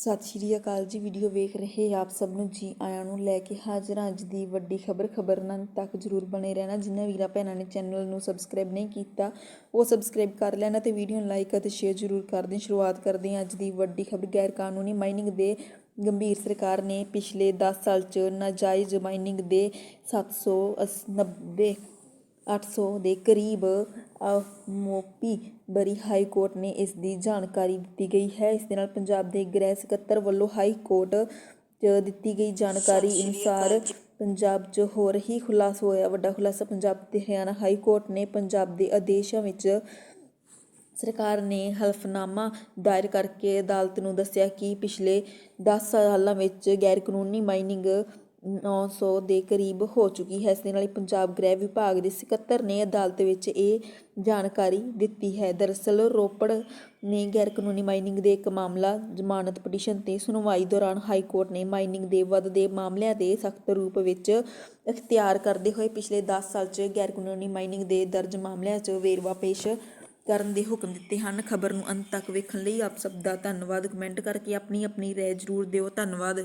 ਸਤਿ ਸ਼੍ਰੀ ਅਕਾਲ ਜੀ ਵੀਡੀਓ ਵੇਖ ਰਹੇ ਆਪ ਸਭ ਨੂੰ, ਜੀ ਆਇਆਂ ਨੂੰ ਲੈ ਕੇ ਹਾਜ਼ਰ ਅੱਜ ਦੀ ਵੱਡੀ ਖਬਰ ਖਬਰ ਤੱਕ ਜਰੂਰ ਬਣੇ ਰਹਿਣਾ। ਜਿਨ੍ਹਾਂ ਵੀਰਾਂ ਭੈਣਾਂ ਨੇ ਚੈਨਲ ਨੂੰ ਸਬਸਕ੍ਰਾਈਬ ਨਹੀਂ ਕੀਤਾ, ਉਹ ਸਬਸਕ੍ਰਾਈਬ ਕਰ ਲੈਣਾ ਤੇ ਵੀਡੀਓ ਨੂੰ ਲਾਈਕ ਅਤੇ ਸ਼ੇਅਰ ਜਰੂਰ ਕਰ ਦੇਣ। ਸ਼ੁਰੂਆਤ ਕਰਦੇ ਹਾਂ ਅੱਜ ਦੀ ਵੱਡੀ ਖਬਰ। ਗੈਰ ਕਾਨੂੰਨੀ ਮਾਈਨਿੰਗ ਦੇ ਗੰਭੀਰ ਸਰਕਾਰ ਨੇ ਪਿਛਲੇ 10 ਸਾਲ ਚ ਨਾਜਾਇਜ਼ ਮਾਈਨਿੰਗ ਦੇ 790 800 ਦੇ ਕਰੀਬ ਮੋਪੀ ਬਰੀ ਹਾਈ ਕੋਰਟ ਨੇ ਇਸ ਦੀ ਜਾਣਕਾਰੀ ਦਿੱਤੀ ਗਈ ਹੈ। ਇਸ ਦੇ ਨਾਲ ਪੰਜਾਬ ਦੇ ਗ੍ਰਹਿ ਸਕੱਤਰ ਵੱਲੋਂ ਹਾਈ ਕੋਰਟ 'ਚ ਦਿੱਤੀ ਗਈ ਜਾਣਕਾਰੀ ਅਨੁਸਾਰ ਪੰਜਾਬ 'ਚ ਹੋ ਰਹੀ ਖੁਲਾਸਾ ਹੋਇਆ। ਵੱਡਾ ਖੁਲਾਸਾ ਪੰਜਾਬ ਤੇ ਹਰਿਆਣਾ ਹਾਈ ਕੋਰਟ ਨੇ ਪੰਜਾਬ ਦੇ ਆਦੇਸ਼ਾਂ ਵਿੱਚ ਸਰਕਾਰ ਨੇ ਹਲਫਨਾਮਾ ਦਾਇਰ ਕਰਕੇ ਅਦਾਲਤ ਨੂੰ ਦੱਸਿਆ ਕਿ ਪਿਛਲੇ 10 ਸਾਲਾਂ ਵਿੱਚ ਗੈਰ ਕਾਨੂੰਨੀ ਮਾਈਨਿੰਗ ਨੌ ਸੌ ਦੇ ਕਰੀਬ ਹੋ ਚੁੱਕੀ ਹੈ। ਇਸ ਦੇ ਨਾਲ ਹੀ ਪੰਜਾਬ ਗ੍ਰਹਿ ਵਿਭਾਗ ਦੇ ਸਕੱਤਰ ਨੇ ਅਦਾਲਤ ਵਿੱਚ ਇਹ ਜਾਣਕਾਰੀ ਦਿੱਤੀ ਹੈ। ਦਰਅਸਲ, ਰੋਪੜ ਨੇ ਗੈਰ ਕਾਨੂੰਨੀ ਮਾਈਨਿੰਗ ਦੇ ਇੱਕ ਮਾਮਲਾ, ਜ਼ਮਾਨਤ ਪਟੀਸ਼ਨ ਤੇ ਸੁਣਵਾਈ ਦੌਰਾਨ ਹਾਈ ਕੋਰਟ ਨੇ ਮਾਈਨਿੰਗ ਦੇ ਵੱਧਦੇ ਮਾਮਲਿਆਂ ਦੇ ਸਖਤ ਰੂਪ ਵਿੱਚ ਇਖਤਿਆਰ ਕਰਦੇ ਹੋਏ ਪਿਛਲੇ 10 ਸਾਲ 'ਚ ਗੈਰ ਕਾਨੂੰਨੀ ਮਾਈਨਿੰਗ ਦੇ ਦਰਜ ਮਾਮਲਿਆਂ 'ਚ ਵੇਰਵਾ ਪੇਸ਼ ਕਰਨ ਦੇ ਹੁਕਮ ਦਿੱਤੇ ਹਨ। ਖਬਰ ਨੂੰ ਅੰਤ ਤੱਕ ਵੇਖਣ ਲਈ ਆਪ ਸਭ ਦਾ ਧੰਨਵਾਦ। ਕਮੈਂਟ ਕਰਕੇ ਆਪਣੀ ਆਪਣੀ ਰਾਏ ਜ਼ਰੂਰ ਦਿਓ। ਧੰਨਵਾਦ।